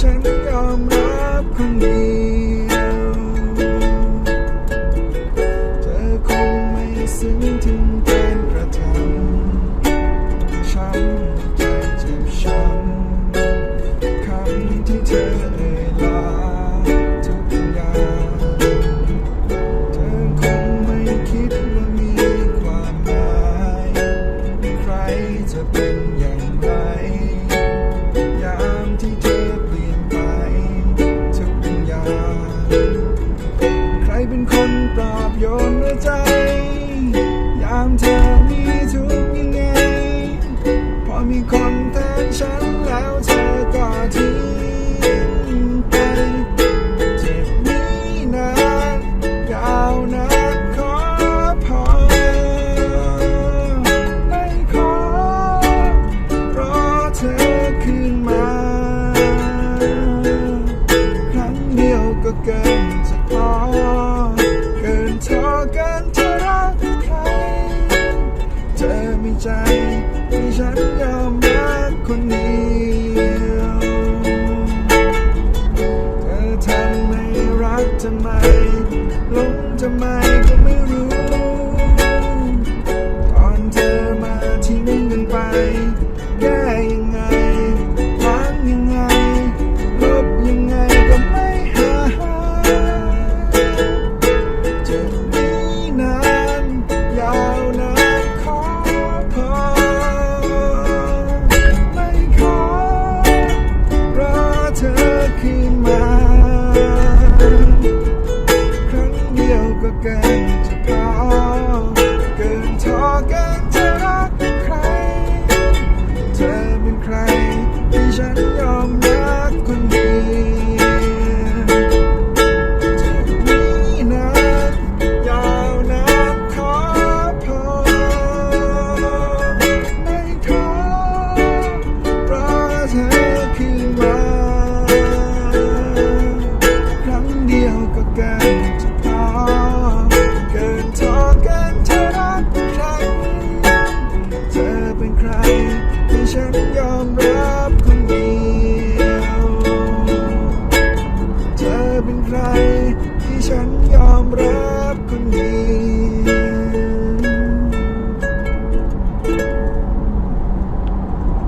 ฉันยอมรับคนเดียวเธอคงไม่ซึ้งถึงการกระทำช้ำใจเจ็บช้ำคำที่เธอเอ่ยลาทุกอย่างเธอคงไม่คิดว่ามีความหมายใครจะเป็น ฉันยอมรักคนเดียวเธอทำไม่รักทำไมลงทำไม